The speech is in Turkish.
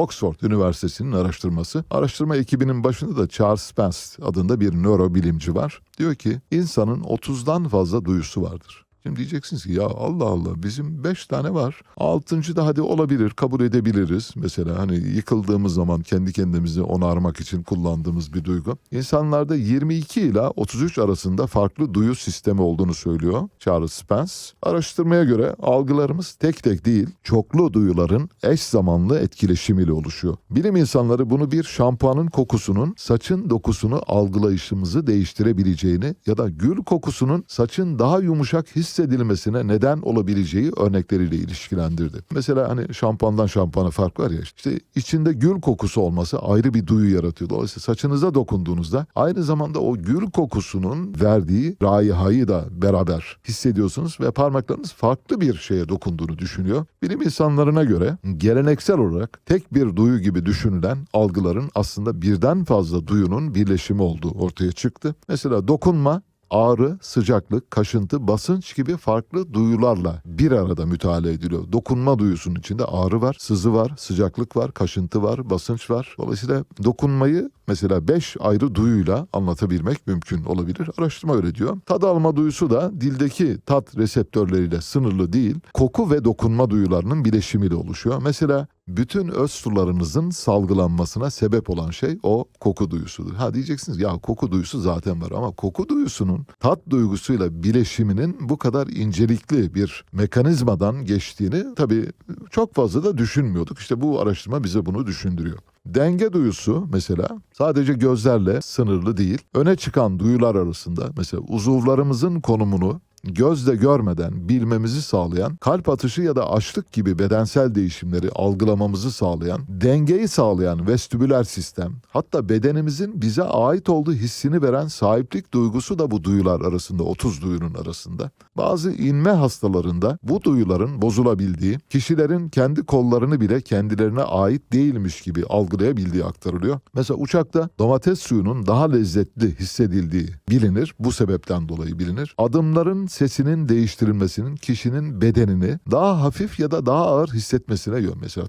Oxford Üniversitesi'nin araştırması. Araştırma ekibinin başında da Charles Spence adında bir nörobilimci var. Diyor ki insanın 30'dan fazla duyusu vardır. Şimdi diyeceksiniz ki ya Allah Allah bizim beş tane var. Altıncı da hadi olabilir kabul edebiliriz. Mesela hani yıkıldığımız zaman kendi kendimizi onarmak için kullandığımız bir duygu. İnsanlarda 22 ile 33 arasında farklı duyu sistemi olduğunu söylüyor Charles Spence. Araştırmaya göre algılarımız tek tek değil çoklu duyuların eş zamanlı etkileşimiyle oluşuyor. Bilim insanları bunu bir şampuanın kokusunun saçın dokusunu algılayışımızı değiştirebileceğini ya da gül kokusunun saçın daha yumuşak hissedilmesine neden olabileceği örnekleriyle ilişkilendirdi. Mesela hani şampuandan şampuana fark var ya işte içinde gül kokusu olması ayrı bir duyu yaratıyor. Dolayısıyla saçınıza dokunduğunuzda aynı zamanda o gül kokusunun verdiği raihayı da beraber hissediyorsunuz ve parmaklarınız farklı bir şeye dokunduğunu düşünüyor. Bilim insanlarına göre geleneksel olarak tek bir duyu gibi düşünülen algıların aslında birden fazla duyunun birleşimi olduğu ortaya çıktı. Mesela dokunma ağrı, sıcaklık, kaşıntı, basınç gibi farklı duyularla bir arada mütalaa ediliyor. Dokunma duyusunun içinde ağrı var, sızı var, sıcaklık var, kaşıntı var, basınç var. Dolayısıyla dokunmayı mesela 5 ayrı duyuyla anlatabilmek mümkün olabilir. Araştırma öyle diyor. Tad alma duyusu da dildeki tat reseptörleriyle sınırlı değil, koku ve dokunma duyularının bileşimiyle oluşuyor. Mesela bütün öz sularınızın salgılanmasına sebep olan şey o koku duyusudur. Ha diyeceksiniz ya koku duyusu zaten var ama koku duyusunun tat duygusuyla bileşiminin bu kadar incelikli bir mekanizmadan geçtiğini tabii çok fazla da düşünmüyorduk. İşte bu araştırma bize bunu düşündürüyor. Denge duyusu mesela sadece gözlerle sınırlı değil. Öne çıkan duyular arasında mesela uzuvlarımızın konumunu gözle görmeden bilmemizi sağlayan, kalp atışı ya da açlık gibi bedensel değişimleri algılamamızı sağlayan, dengeyi sağlayan vestibüler sistem, hatta bedenimizin bize ait olduğu hissini veren sahiplik duygusu da bu duyular arasında, 30 duyunun arasında. Bazı inme hastalarında bu duyuların bozulabildiği, kişilerin kendi kollarını bile kendilerine ait değilmiş gibi algılayabildiği aktarılıyor. Mesela uçakta domates suyunun daha lezzetli hissedildiği bilinir. Bu sebepten dolayı bilinir. Adımların sesinin değiştirilmesinin kişinin bedenini daha hafif ya da daha ağır hissetmesine yön. Mesela